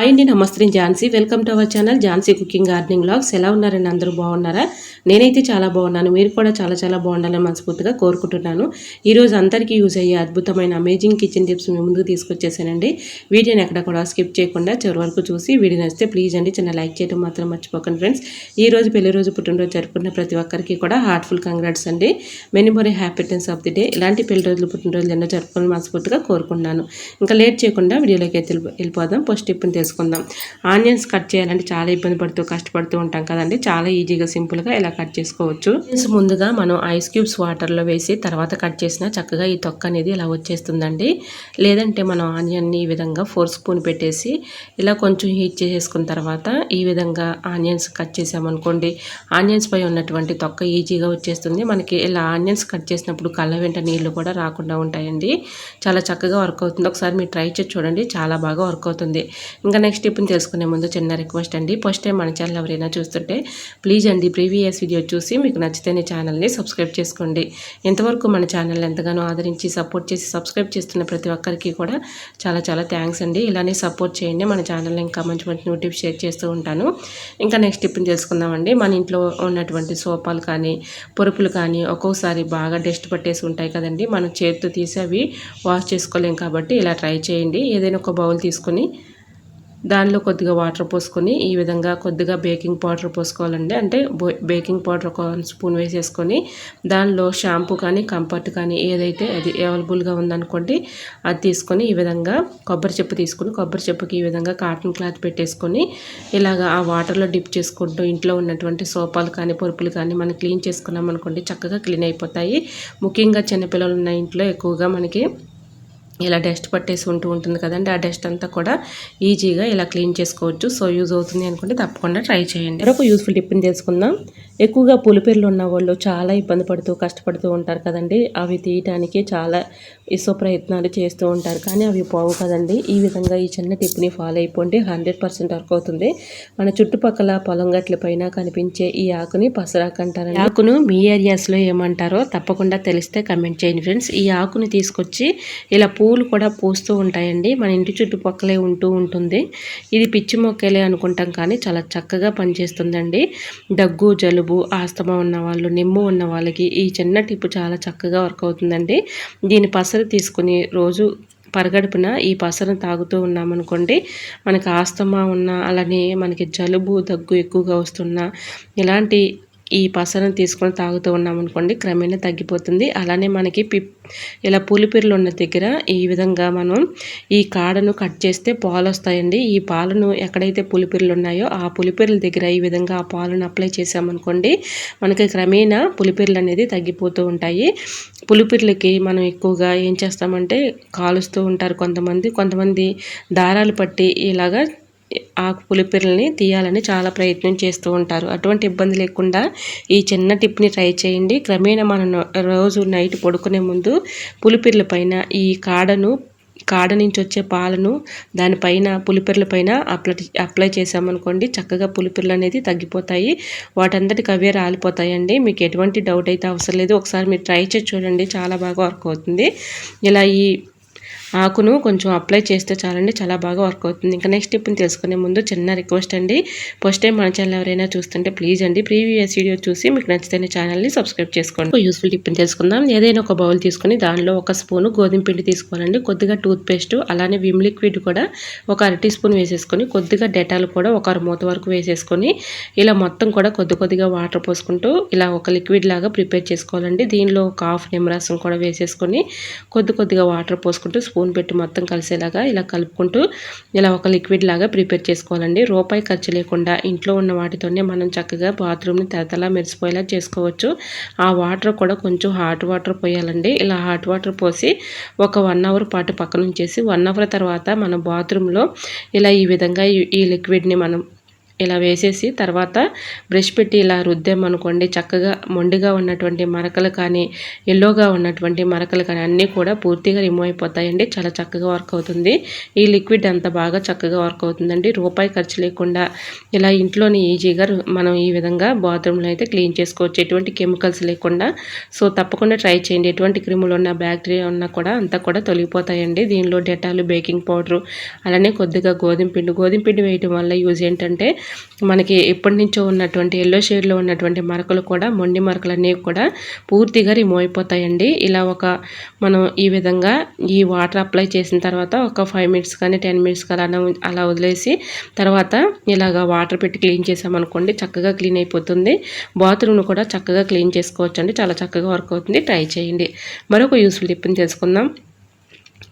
Hi అండి నమస్తే Jhansi. Welcome to our channel Jhansi cooking gardening blogs ఎలా ఉన్నారండి అందరూ? బాగున్నారా? నేనైతే చాలా బాగున్నాను. మీరు కూడా చాలా చాలా బాగుండాలని మనస్ఫూర్తిగా కోరుకుంటున్నాను. ఈరోజు అందరికీ యూజ్ అయ్యే అద్భుతమైన అమేజింగ్ కిచెన్ టిప్స్ మీ ముందుకు తీసుకొచ్చేసానండి. వీడియోని ఎక్కడ కూడా స్కిప్ చేయకుండా చివరి వరకు చూసి వీడియో నచ్చితే ప్లీజ్ అండి చిన్న లైక్ చేయడం మాత్రం మర్చిపోకండి ఫ్రెండ్స్. ఈ రోజు పెళ్ళి రోజు పుట్టినరోజు జరుపుకున్న ప్రతి ఒక్కరికి కూడా హార్ట్ఫుల్ కంగ్రాట్స్ అండి. Many more happiness of the day ఇలాంటి పెళ్ళి రోజులు పుట్టినరోజులు ఎన్నో జరుపుకొని మనస్ఫూర్తిగా కోరుకుంటున్నాను. ఇంకా లేట్ చేయకుండా వీడియోలోకి అయితే వెళ్ళిపోదాం. ఫస్ట్ టిప్ని చేసుకుందాం. ఆనియన్స్ కట్ చేయాలంటే చాలా ఇబ్బంది పడుతూ కష్టపడుతూ ఉంటాం కదండి. చాలా ఈజీగా సింపుల్గా ఇలా కట్ చేసుకోవచ్చు. ముందుగా మనం ఐస్ క్యూబ్స్ వాటర్లో వేసి తర్వాత కట్ చేసినా చక్కగా ఈ తొక్క అనేది ఇలా వచ్చేస్తుందండి. లేదంటే మనం ఆనియన్ని ఈ విధంగా ఫోర్ స్పూన్ పెట్టేసి ఇలా కొంచెం హీట్ చేసేసుకున్న తర్వాత ఈ విధంగా ఆనియన్స్ కట్ చేసామనుకోండి ఆనియన్స్ పై ఉన్నటువంటి తొక్క ఈజీగా వచ్చేస్తుంది. మనకి ఇలా ఆనియన్స్ కట్ చేసినప్పుడు కళ్ళ వెంట నీళ్ళు కూడా రాకుండా ఉంటాయండి. చాలా చక్కగా వర్క్ అవుతుంది. ఒకసారి మీరు ట్రై చేసి చూడండి. చాలా బాగా వర్క్ అవుతుంది. ఇంకా నెక్స్ట్ టిప్ని తెలుసుకునే ముందు చిన్న రిక్వెస్ట్ అండి. ఫస్ట్ టైం మన ఛానల్ ఎవరైనా చూస్తుంటే ప్లీజ్ అండి ప్రీవియస్ వీడియో చూసి మీకు నచ్చితేనే ఛానల్ని సబ్స్క్రైబ్ చేసుకోండి. ఎంతవరకు మన ఛానల్ ఎంతగానో ఆదరించి సపోర్ట్ చేసి సబ్స్క్రైబ్ చేస్తున్న ప్రతి ఒక్కరికి కూడా చాలా చాలా థ్యాంక్స్ అండి. ఇలానే సపోర్ట్ చేయండి. మన ఛానల్లో ఇంకా మంచి మంచి నోటిఫ్ షేర్ చేస్తూ ఉంటాను. ఇంకా నెక్స్ట్ టిప్ని తెలుసుకుందామండి. మన ఇంట్లో ఉన్నటువంటి సోపాలు కానీ పొరుపులు కానీ ఒక్కోసారి బాగా డస్ట్ పట్టేసి ఉంటాయి కదండి. మనం చేతితో తీసి అవి వాష్ చేసుకోలేం కాబట్టి ఇలా ట్రై చేయండి. ఏదైనా ఒక బౌల్ తీసుకొని దానిలో కొద్దిగా వాటర్ పోసుకొని ఈ విధంగా కొద్దిగా బేకింగ్ పౌడర్ పోసుకోవాలండి. అంటే బేకింగ్ పౌడర్ ఒక స్పూన్ వేసేసుకొని దానిలో షాంపూ కానీ కంఫర్ట్ కానీ ఏదైతే అది అవైలబుల్గా ఉందనుకోండి అది తీసుకొని ఈ విధంగా కొబ్బరి చెప్పు తీసుకొని కొబ్బరి చెప్పుకి ఈ విధంగా కాటన్ క్లాత్ పెట్టేసుకొని ఇలాగా ఆ వాటర్లో డిప్ చేసుకుంటూ ఇంట్లో ఉన్నటువంటి సోపాలు కానీ పరుపులు కానీ మనం క్లీన్ చేసుకున్నాం అనుకోండి చక్కగా క్లీన్ అయిపోతాయి. ముఖ్యంగా చిన్నపిల్లలు ఉన్న ఇంట్లో ఎక్కువగా మనకి ఇలా డస్ట్ పట్టేసి ఉంటూ ఉంటుంది కదండి ఆ డస్ట్ అంతా కూడా ఈజీగా ఇలా క్లీన్ చేసుకోవచ్చు. సో యూజ్ అవుతుంది అనుకుంటే తప్పకుండా ట్రై చేయండి. మరొక యూస్ఫుల్ టిప్ని తెలుసుకుందాం. ఎక్కువగా పులిపేర్లు ఉన్న వాళ్ళు చాలా ఇబ్బంది పడుతూ కష్టపడుతూ ఉంటారు కదండి. అవి తీయటానికి చాలా ఇసో ప్రయత్నాలు చేస్తూ ఉంటారు. కానీ అవి పోవు కదండి. ఈ విధంగా ఈ చిన్న టిప్ని ఫాలో అయిపోండి. హండ్రెడ్ పర్సెంట్ వర్క్ అవుతుంది. మన చుట్టుపక్కల పొలం గట్ల పైన కనిపించే ఈ ఆకుని పసరాకు అంటారు ఆకును మీ ఏరియాస్లో ఏమంటారో తప్పకుండా తెలిస్తే కమెంట్ చేయండి ఫ్రెండ్స్. ఈ ఆకుని తీసుకొచ్చి ఇలా పూలు కూడా పూస్తూ ఉంటాయండి. మన ఇంటి చుట్టుపక్కలే ఉంటూ ఉంటుంది. ఇది పిచ్చి మొక్కలే అనుకుంటాం కానీ చాలా చక్కగా పనిచేస్తుందండి. దగ్గు జలుబు జలుబు ఆస్తమా ఉన్న వాళ్ళు నిమ్ము ఉన్న వాళ్ళకి ఈ చిన్న టిప్పు చాలా చక్కగా వర్క్ అవుతుందండి. దీని పసరు తీసుకుని రోజు పరగడుపున ఈ పసరం తాగుతూ ఉన్నామనుకోండి మనకి ఆస్తమా ఉన్న అలానే మనకి జలుబు దగ్గు ఎక్కువగా వస్తున్నా ఇలాంటి ఈ పసరను తీసుకొని తాగుతూ ఉన్నామనుకోండి క్రమేణా తగ్గిపోతుంది. అలానే మనకి పిప్ ఇలా పులిపిర్లు ఉన్న దగ్గర ఈ విధంగా మనం ఈ కాడను కట్ చేస్తే పాలు వస్తాయండి ఈ పాలను ఎక్కడైతే పులిపిర్లు ఉన్నాయో ఆ పులిపిర్ల దగ్గర ఈ విధంగా ఆ పాలను అప్లై చేసామనుకోండి మనకి క్రమేణా పులిపిర్లు అనేది తగ్గిపోతూ ఉంటాయి. పులిపిర్లకి మనం ఎక్కువగా ఏం చేస్తామంటే కాలుస్తూ ఉంటారు కొంతమంది. కొంతమంది దారాలు పట్టి ఇలాగా ఆకు పులిపిరల్ని తీయాలని చాలా ప్రయత్నం చేస్తూ ఉంటారు. అటువంటి ఇబ్బంది లేకుండా ఈ చిన్న టిప్ని ట్రై చేయండి. క్రమేణా మనం రోజు నైట్ పడుకునే ముందు పులిపిర్ల పైన ఈ కాడను కాడ నుంచి వచ్చే పాలను దానిపైన పులిపిర్ల పైన అప్లై అప్లై చేసామనుకోండి చక్కగా పులిపిర్లు అనేది తగ్గిపోతాయి. వాటంతటికి అవే రాలిపోతాయండి. మీకు ఎటువంటి డౌట్ అయితే అవసరం లేదు. ఒకసారి మీరు ట్రై చేసి చూడండి. చాలా బాగా వర్క్ అవుతుంది. ఇలా ఈ ఆకును కొంచెం అప్లై చేస్తే చాలండి చాలా బాగా వర్క్ అవుతుంది. ఇంకా నెక్స్ట్ టిప్ని తెలుసుకునే ముందు చిన్న రిక్వెస్ట్ అండి. ఫస్ట్ టైం మన ఛానల్ ఎవరైనా చూస్తుంటే ప్లీజ్ అండి ప్రీవియస్ వీడియో చూసి మీకు నచ్చితే ఛానల్ని సబ్స్క్రైబ్ చేసుకోండి. యూస్ఫుల్ టిప్ని తెలుసుకుందాం. ఏదైనా ఒక బౌల్ తీసుకుని దానిలో ఒక స్పూను గోధుమ పిండి తీసుకోవాలండి. కొద్దిగా టూత్ పేస్ట్ అలానే విమ్ లిక్విడ్ కూడా ఒక అర టీ స్పూన్ వేసేసుకొని కొద్దిగా డెటాల్ కూడా ఒక మూత వరకు వేసేసుకొని ఇలా మొత్తం కూడా కొద్ది కొద్దిగా వాటర్ పోసుకుంటూ ఇలా ఒక లిక్విడ్ లాగా ప్రిపేర్ చేసుకోవాలండి. దీనిలో ఒక హాఫ్ నిమ్మరసం కూడా వేసేసుకొని కొద్ది కొద్దిగా వాటర్ పోసుకుంటూ స్పూన్ స్పూన్ పెట్టి మొత్తం కలిసేలాగా ఇలా కలుపుకుంటూ ఇలా ఒక లిక్విడ్ లాగా ప్రిపేర్ చేసుకోవాలండి. రూపాయి ఖర్చు లేకుండా ఇంట్లో ఉన్న వాటితోనే మనం చక్కగా బాత్రూమ్ని తెరతలా మెరిసిపోయేలా చేసుకోవచ్చు. ఆ వాటర్ కూడా కొంచెం హాట్ వాటర్ పోయాలండి. ఇలా హాట్ వాటర్ పోసి ఒక వన్ అవర్ పాటు పక్కనుంచేసి వన్ అవర్ తర్వాత మన బాత్రూంలో ఇలా ఈ విధంగా ఈ లిక్విడ్ని మనం ఇలా వేసేసి తర్వాత బ్రష్ పెట్టి ఇలా రుద్దామనుకోండి చక్కగా మొండిగా ఉన్నటువంటి మరకలు కానీ ఎల్లోగా ఉన్నటువంటి మరకలు కానీ అన్నీ కూడా పూర్తిగా రిమూవ్ అయిపోతాయండి. చాలా చక్కగా వర్క్ అవుతుంది. ఈ లిక్విడ్ అంత బాగా చక్కగా వర్క్ అవుతుందండి. రూపాయి ఖర్చు లేకుండా ఇలా ఇంట్లోనే ఈజీగా మనం ఈ విధంగా బాత్రూంలో అయితే క్లీన్ చేసుకోవచ్చు. ఎటువంటి కెమికల్స్ లేకుండా. సో తప్పకుండా ట్రై చేయండి. ఎటువంటి క్రిములు ఉన్న బ్యాక్టీరియా ఉన్నా కూడా అంతా కూడా తొలగిపోతాయండి. దీనిలో డెటాలు బేకింగ్ పౌడరు అలానే కొద్దిగా గోధుమ పిండి. గోధుమ పిండి వేయటం వల్ల యూజ్ ఏంటంటే మనకి ఎప్పటి నుంచో ఉన్నటువంటి ఎల్లో షేడ్లో ఉన్నటువంటి మరకలు కూడా మొండి మరకలు అనేవి కూడా పూర్తిగా రిమూవ్ అయిపోతాయండి. ఇలా ఒక మనం ఈ విధంగా ఈ వాటర్ అప్లై చేసిన తర్వాత ఒక ఫైవ్ మినిట్స్ కానీ టెన్ మినిట్స్ కానీ అలా అలా వదిలేసి తర్వాత ఇలాగ వాటర్ పెట్టి క్లీన్ చేసామనుకోండి చక్కగా క్లీన్ అయిపోతుంది. బాత్రూమ్ను కూడా చక్కగా క్లీన్ చేసుకోవచ్చండి. చాలా చక్కగా వర్క్ అవుతుంది. ట్రై చేయండి. మరొక యూస్ఫుల్ టిప్ని తెలుసుకుందాం.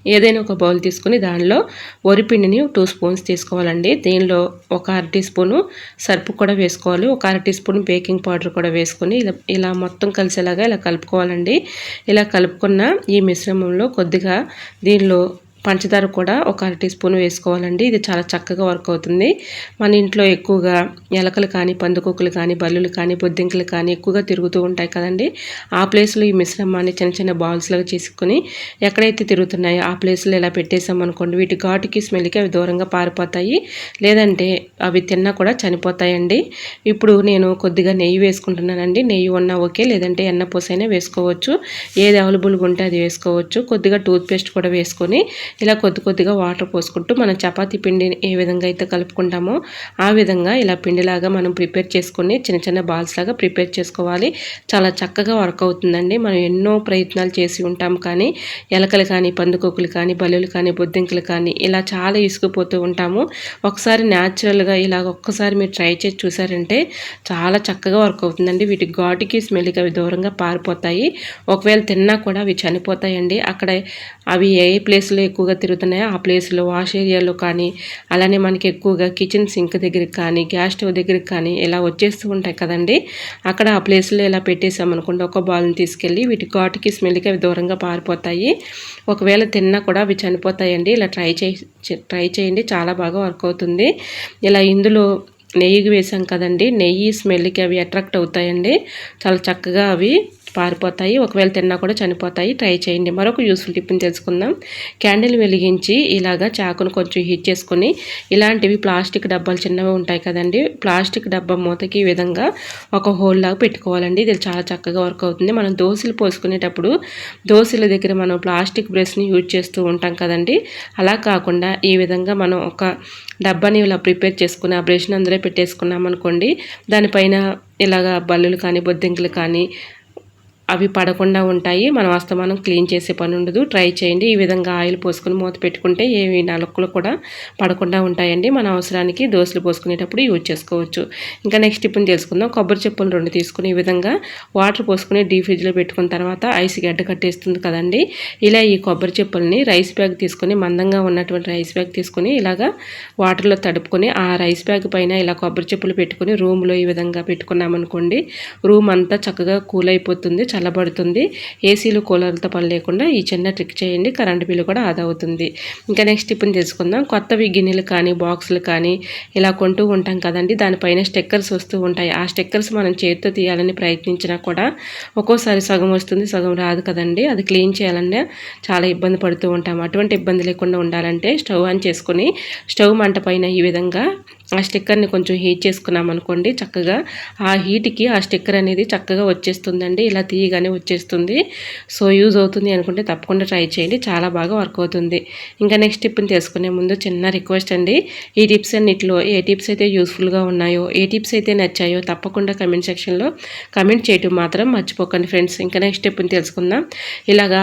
ఏదైనా ఒక బౌల్ తీసుకుని దానిలో వరిపిండిని టూ స్పూన్స్ తీసుకోవాలండి. దీనిలో ఒక అర టీ స్పూను సర్పు కూడా వేసుకోవాలి. ఒక అర టీ స్పూన్ బేకింగ్ పౌడర్ కూడా వేసుకొని ఇలా ఇలా మొత్తం కలిసేలాగా ఇలా కలుపుకోవాలండి. ఇలా కలుపుకున్న ఈ మిశ్రమంలో కొద్దిగా దీనిలో పంచదార కూడా ఒక అర టీ స్పూన్ వేసుకోవాలండి. ఇది చాలా చక్కగా వర్క్ అవుతుంది. మన ఇంట్లో ఎక్కువగా ఎలకలు కానీ పందుకొక్కులు కానీ బల్లులు కానీ బొద్దింకలు కానీ ఎక్కువగా తిరుగుతూ ఉంటాయి కదండి. ఆ ప్లేస్లో ఈ మిశ్రమాన్ని చిన్న చిన్న బాల్స్లాగా చేసుకుని ఎక్కడైతే తిరుగుతున్నాయో ఆ ప్లేస్లో ఇలా పెట్టేసామనుకోండి వీటి ఘాటుకి స్మెల్కి అవి దూరంగా పారిపోతాయి. లేదంటే అవి తిన్నా కూడా చనిపోతాయండి. ఇప్పుడు నేను కొద్దిగా నెయ్యి వేసుకుంటున్నానండి. నెయ్యి ఉన్నా ఓకే లేదంటే ఎన్న పూసైనా వేసుకోవచ్చు. ఏది అవైలబుల్గా ఉంటే అది వేసుకోవచ్చు. కొద్దిగా టూత్ పేస్ట్ కూడా వేసుకొని ఇలా కొద్ది కొద్దిగా వాటర్ పోసుకుంటూ మనం చపాతీ పిండిని ఏ విధంగా అయితే కలుపుకుంటామో ఆ విధంగా ఇలా పిండిలాగా మనం ప్రిపేర్ చేసుకుని చిన్న చిన్న బాల్స్ లాగా ప్రిపేర్ చేసుకోవాలి. చాలా చక్కగా వర్క్ అవుతుందండి. మనం ఎన్నో ప్రయత్నాలు చేసి ఉంటాం కానీ ఎలకలు కానీ పందుకొక్కులు కానీ బలులు కానీ బొద్దింకలు కానీ ఇలా చాలా ఇసుకుపోతూ ఉంటాము. ఒకసారి న్యాచురల్గా ఇలా ఒక్కసారి మీరు ట్రై చేసి చూసారంటే చాలా చక్కగా వర్క్ అవుతుందండి. వీటి ఘాటుకి స్మెల్కి అవి దూరంగా పారిపోతాయి. ఒకవేళ తిన్నా కూడా అవి చనిపోతాయండి. అక్కడ అవి ఏ ప్లేస్లో ఎక్కువ ఎక్కువగా తిరుగుతున్నాయో. ఆ ప్లేస్లో వాష్ ఏరియాలో కానీ అలానే మనకి ఎక్కువగా కిచెన్ సింక్ దగ్గరికి కానీ గ్యాస్ స్టవ్ దగ్గరికి కానీ ఇలా వచ్చేస్తూ ఉంటాయి కదండి. అక్కడ ఆ ప్లేస్లో ఇలా పెట్టేసామనుకోండి ఒక బాల్ని తీసుకెళ్ళి వీటి ఘాటుకి స్మెల్కి అవి దూరంగా పారిపోతాయి. ఒకవేళ తిన్నా కూడా అవి చనిపోతాయండి. ఇలా ట్రై చేయి ట్రై చేయండి. చాలా బాగా వర్క్ అవుతుంది. ఇలా ఇందులో నెయ్యి వేసాం కదండి. నెయ్యి స్మెల్కి అవి అట్రాక్ట్ అవుతాయండి. చాలా చక్కగా అవి పారిపోతాయి. ఒకవేళ తిన్నా కూడా చనిపోతాయి. ట్రై చేయండి. మరొక యూస్ఫుల్ టిప్ని తెలుసుకుందాం. క్యాండిల్ వెలిగించి ఇలాగా చాకును కొంచెం హీట్ చేసుకొని ఇలాంటివి ప్లాస్టిక్ డబ్బాలు చిన్నవి ఉంటాయి కదండి. ప్లాస్టిక్ డబ్బా మూతకి ఈ విధంగా ఒక హోల్ లాగా పెట్టుకోవాలండి. ఇది చాలా చక్కగా వర్క్ అవుతుంది. మనం దోశలు పోసుకునేటప్పుడు దోశల దగ్గర మనం ప్లాస్టిక్ బ్రష్ని యూజ్ చేస్తూ ఉంటాం కదండి. అలా కాకుండా ఈ విధంగా మనం ఒక డబ్బాని ఇలా ప్రిపేర్ చేసుకుని ఆ బ్రష్ని అందులో పెట్టేసుకున్నాం అనుకోండి దానిపైన ఇలాగా బల్లులు కానీ బొద్దింకలు కానీ అవి పడకుండా ఉంటాయి. మనం అస్తమానం క్లీన్ చేసే పని ఉండదు. ట్రై చేయండి. ఈ విధంగా ఆయిల్ పోసుకొని మూత పెట్టుకుంటే ఏవి నలుక్కులు కూడా పడకుండా ఉంటాయండి. మన అవసరానికి దోశలు పోసుకునేటప్పుడు యూజ్ చేసుకోవచ్చు. ఇంకా నెక్స్ట్ ఇప్పుడు తెలుసుకుందాం. కొబ్బరి చెప్పులు రెండు తీసుకుని ఈ విధంగా వాటర్ పోసుకుని డీ ఫ్రిడ్జ్లో పెట్టుకున్న తర్వాత ఐస్ గడ్డ కట్టేస్తుంది కదండి. ఇలా ఈ కొబ్బరి చెప్పుల్ని రైస్ బ్యాగ్ తీసుకొని మందంగా ఉన్నటువంటి రైస్ బ్యాగ్ తీసుకొని ఇలాగా వాటర్లో తడుపుకొని ఆ రైస్ బ్యాగ్ పైన ఇలా కొబ్బరి చెప్పులు పెట్టుకొని రూమ్లో ఈ విధంగా పెట్టుకున్నామనుకోండి రూమ్ అంతా చక్కగా కూల్ అయిపోతుంది. చల్లబడుతుంది. ఏసీలు కూలర్లతో పని లేకుండా ఈ చిన్న ట్రిక్ చేయండి. కరెంట్ బిల్లు కూడా ఆదా అవుతుంది. ఇంకా నెక్స్ట్ టిఫిన్ తెలుసుకుందాం కొత్తవి గిన్నెలు కానీ బాక్సులు కానీ ఇలా కొంటూ ఉంటాం కదండి. దానిపైన స్టెక్కర్స్ వస్తూ ఉంటాయి. ఆ స్టెక్కర్స్ మనం చేతితో తీయాలని ప్రయత్నించినా కూడా ఒక్కోసారి సగం వస్తుంది సగం రాదు కదండి. అది క్లీన్ చేయాలంటే చాలా ఇబ్బంది పడుతూ ఉంటాం అటువంటి ఇబ్బంది లేకుండా ఉండాలంటే స్టవ్ ఆన్ చేసుకుని స్టవ్ మంట పైన ఈ విధంగా ఆ స్టిక్కర్ని కొంచెం హీట్ చేసుకున్నాం అనుకోండి చక్కగా ఆ హీట్కి ఆ స్టిక్కర్ అనేది చక్కగా వచ్చేస్తుందండి. ఇలా తీయ ఈజీగానే వచ్చేస్తుంది. సో యూజ్ అవుతుంది అనుకుంటే తప్పకుండా ట్రై చేయండి. చాలా బాగా వర్క్ అవుతుంది. ఇంకా నెక్స్ట్ టిప్ని తెలుసుకునే ముందు చిన్న రిక్వెస్ట్ అండి. ఈ టిప్స్ అన్నిటిలో ఏ టిప్స్ అయితే యూస్ఫుల్గా ఉన్నాయో ఏ టిప్స్ అయితే నచ్చాయో తప్పకుండా కమెంట్ సెక్షన్లో కమెంట్ చేయటం మాత్రం మర్చిపోకండి ఫ్రెండ్స్. ఇంకా నెక్స్ట్ టిప్ని తెలుసుకుందాం. ఇలాగా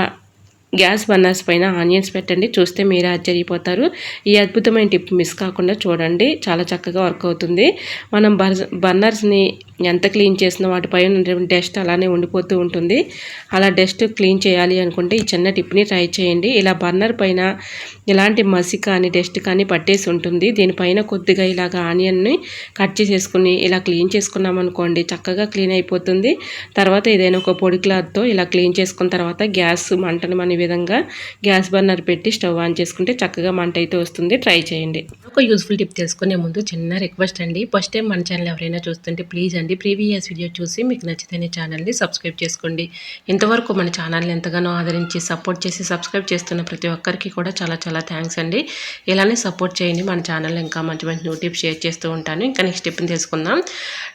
గ్యాస్ బర్నర్స్ పైన ఆనియన్స్ పెట్టండి. చూస్తే మీరే ఆశ్చర్యపోతారు. ఈ అద్భుతమైన టిప్ మిస్ కాకుండా చూడండి. చాలా చక్కగా వర్క్ అవుతుంది. మనం బర్ బర్నర్స్ని ఎంత క్లీన్ చేసినా వాటిపైన ఉన్నటువంటి డస్ట్ అలానే ఉండిపోతూ ఉంటుంది. అలా డస్ట్ క్లీన్ చేయాలి అనుకుంటే ఈ చిన్న టిప్ని ట్రై చేయండి. ఇలా బర్నర్ పైన ఇలాంటి మసి కానీ డస్ట్ కానీ పట్టేసి ఉంటుంది. దీనిపైన కొద్దిగా ఇలాగ ఆనియన్ని కట్ చేసేసుకుని ఇలా క్లీన్ చేసుకున్నాం అనుకోండి చక్కగా క్లీన్ అయిపోతుంది. తర్వాత ఏదైనా ఒక పొడి క్లాత్తో ఇలా క్లీన్ చేసుకున్న తర్వాత గ్యాస్ మంటను మన విధంగా గ్యాస్ బర్నర్ పెట్టి స్టవ్ ఆన్ చేసుకుంటే చక్కగా మంట అయితే వస్తుంది. ట్రై చేయండి. ఒక యూస్ఫుల్ టిప్ తెలుసుకునే ముందు చిన్న రిక్వెస్ట్ అండి. ఫస్ట్ టైం మన ఛానల్ ఎవరైనా చూస్తుంటే ప్లీజ్ అండి ప్రీవియస్ వీడియో చూసి మీకు నచ్చితేనే ఛానల్ని సబ్స్క్రైబ్ చేసుకోండి. ఇంతవరకు మన ఛానల్ని ఎంతగానో ఆదరించి సపోర్ట్ చేసి సబ్స్క్రైబ్ చేస్తున్న ప్రతి ఒక్కరికి కూడా చాలా చాలా థ్యాంక్స్ అండి. ఇలానే సపోర్ట్ చేయండి. మన ఛానల్ ఇంకా మంచి మంచి న్యూ టిప్స్ షేర్ చేస్తూ ఉంటాను. ఇంకా నెక్స్ట్ టిప్ని తెలుసుకుందాం.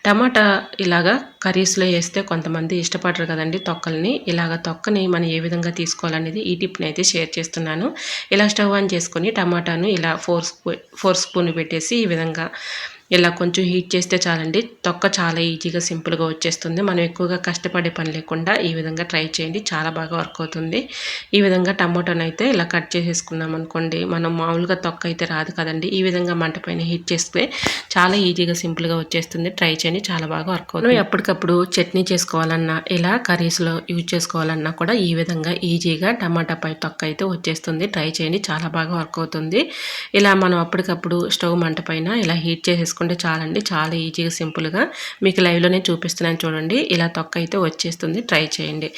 టమాటా ఇలాగా కర్రీస్లో వేస్తే కొంతమంది ఇష్టపడరు కదండి తొక్కల్ని. ఇలాగ తొక్కని మనం ఏ విధంగా తీసుకోవాలనేది ఈ టిప్ని అయితే షేర్ చేస్తున్నాను. ఇలా స్టవ్ ఆన్ చేసుకొని టమాటాను ఇలా ఫోర్ స్పూ ఫోర్ స్పూన్ పెట్టేసి ఈ విధంగా ఇలా కొంచెం హీట్ చేస్తే చాలండి. తొక్క చాలా ఈజీగా సింపుల్గా వచ్చేస్తుంది. మనం ఎక్కువగా కష్టపడే పని లేకుండా ఈ విధంగా ట్రై చేయండి. చాలా బాగా వర్క్ అవుతుంది. ఈ విధంగా టమాటోని అయితే ఇలా కట్ చేసేసుకున్నాం అనుకోండి. మనం మామూలుగా తొక్క అయితే రాదు కదండి. ఈ విధంగా మంట పైన హీట్ చేస్తే చాలా ఈజీగా సింపుల్గా వచ్చేస్తుంది. ట్రై చేయండి. చాలా బాగా వర్క్ అవుతుంది. ఎప్పటికప్పుడు చట్నీ చేసుకోవాలన్నా ఇలా కర్రీస్లో యూజ్ చేసుకోవాలన్నా కూడా ఈ విధంగా ఈజీగా టమాటా పై తొక్క అయితే వచ్చేస్తుంది. ట్రై చేయండి. చాలా బాగా వర్క్ అవుతుంది. ఇలా మనం అప్పటికప్పుడు స్టవ్ మంట పైన ఇలా హీట్ చేసేసుకుంటాం చేసుకుంటే చాలండి. చాలా ఈజీగా సింపుల్గా మీకు లైవ్లోనే చూపిస్తున్నాను చూడండి. ఇలా తొక్క అయితే వచ్చేస్తుంది. ట్రై చేయండి.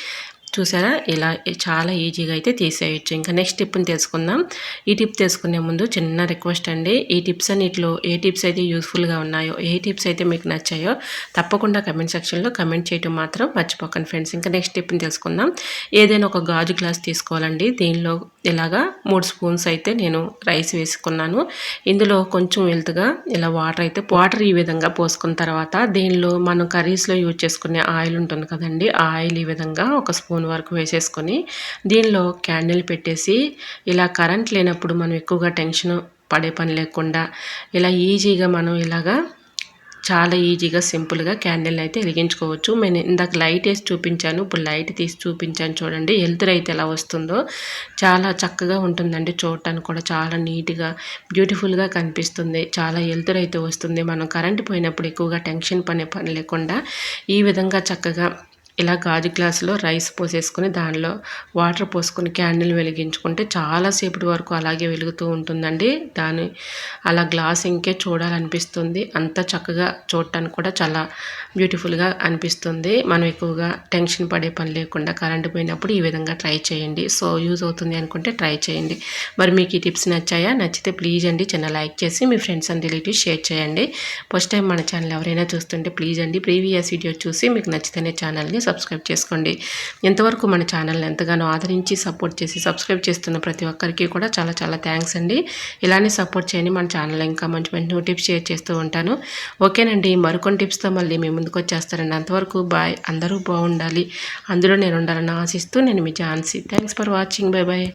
చూసారా? ఇలా చాలా ఈజీగా అయితే తీసేయచ్చు. ఇంకా నెక్స్ట్ టిప్ని తెలుసుకుందాం. ఈ టిప్ తెలుసుకునే ముందు చిన్న రిక్వెస్ట్ అండి. ఈ టిప్స్ అన్నిటిలో ఏ టిప్స్ అయితే యూస్ఫుల్గా ఉన్నాయో ఏ టిప్స్ అయితే మీకు నచ్చాయో తప్పకుండా కమెంట్ సెక్షన్లో కమెంట్ చేయడం మాత్రం మర్చిపోకండి ఫ్రెండ్స్. ఇంకా నెక్స్ట్ టిప్ని తెలుసుకుందాం. ఏదైనా ఒక గాజు గ్లాస్ తీసుకోవాలండి. దీనిలో ఇలాగా మూడు స్పూన్స్ అయితే నేను రైస్ వేసుకున్నాను. ఇందులో కొంచెం వెల్త్గా ఇలా వాటర్ అయితే వాటర్ ఈ విధంగా పోసుకున్న తర్వాత దీనిలో మనం కర్రీస్లో యూజ్ చేసుకునే ఆయిల్ ఉంటుంది కదండి ఆయిల్ ఈ విధంగా ఒక స్పూన్ స్పూన్ వరకు వేసేసుకొని దీనిలో క్యాండిల్ పెట్టేసి ఇలా కరెంట్ లేనప్పుడు మనం ఎక్కువగా టెన్షన్ పడే పని లేకుండా ఇలా ఈజీగా మనం ఇలాగా చాలా ఈజీగా సింపుల్గా క్యాండిల్ అయితే వెలిగించుకోవచ్చు. నేను ఇందాక లైట్ వేసి చూపించాను. ఇప్పుడు లైట్ తీసి చూపించాను చూడండి. హెల్త్ అయితే ఎలా వస్తుందో చాలా చక్కగా ఉంటుందండి చూడటానికి కూడా. చాలా నీట్గా బ్యూటిఫుల్గా కనిపిస్తుంది. చాలా హెల్త్ అయితే వస్తుంది. మనం కరెంట్ పోయినప్పుడు ఎక్కువగా టెన్షన్ పనే పని లేకుండా ఈ విధంగా చక్కగా ఇలా గాజు గ్లాసులో రైస్ పోసేసుకొని దానిలో వాటర్ పోసుకొని క్యాండిల్ వెలిగించుకుంటే చాలాసేపటి వరకు అలాగే వెలుగుతూ ఉంటుందండి. దాని అలా గ్లాస్ ఇంకే చూడాలనిపిస్తుంది. అంత చక్కగా చూడటానికి కూడా చాలా బ్యూటిఫుల్గా అనిపిస్తుంది. మనం ఎక్కువగా టెన్షన్ పడే పని లేకుండా కరెంటు పోయినప్పుడు ఈ విధంగా ట్రై చేయండి. సో యూజ్ అవుతుంది అనుకుంటే ట్రై చేయండి. మరి మీకు ఈ టిప్స్ నచ్చాయా? నచ్చితే ప్లీజ్ అండి చిన్న లైక్ చేసి మీ ఫ్రెండ్స్ అండ్ రిలేటివ్స్ షేర్ చేయండి. ఫస్ట్ టైం మన ఛానల్ ఎవరైనా చూస్తుంటే ప్లీజ్ అండి. ప్రీవియస్ వీడియో చూసి మీకు నచ్చితేనే ఛానల్ని సబ్స్క్రైబ్ చేసుకోండి. ఎంతవరకు మన ఛానల్ని ఎంతగానో ఆదరించి సపోర్ట్ చేసి సబ్స్క్రైబ్ చేస్తున్న ప్రతి ఒక్కరికి కూడా చాలా చాలా థ్యాంక్స్ అండి. ఇలానే సపోర్ట్ చేయండి మన ఛానల్ ఇంకా మంచి మంచి న్యూ టిప్స్ షేర్ చేస్తూ ఉంటాను. ఓకేనండి మరికొన్ని టిప్స్తో మళ్ళీ మీ ముందుకు వచ్చేస్తారండి అంతవరకు బాయ్. అందరూ బాగుండాలి. అందులో నేను ఉండాలని ఆశిస్తూ నేను మీ Jhansi thanks for watching. Bye bye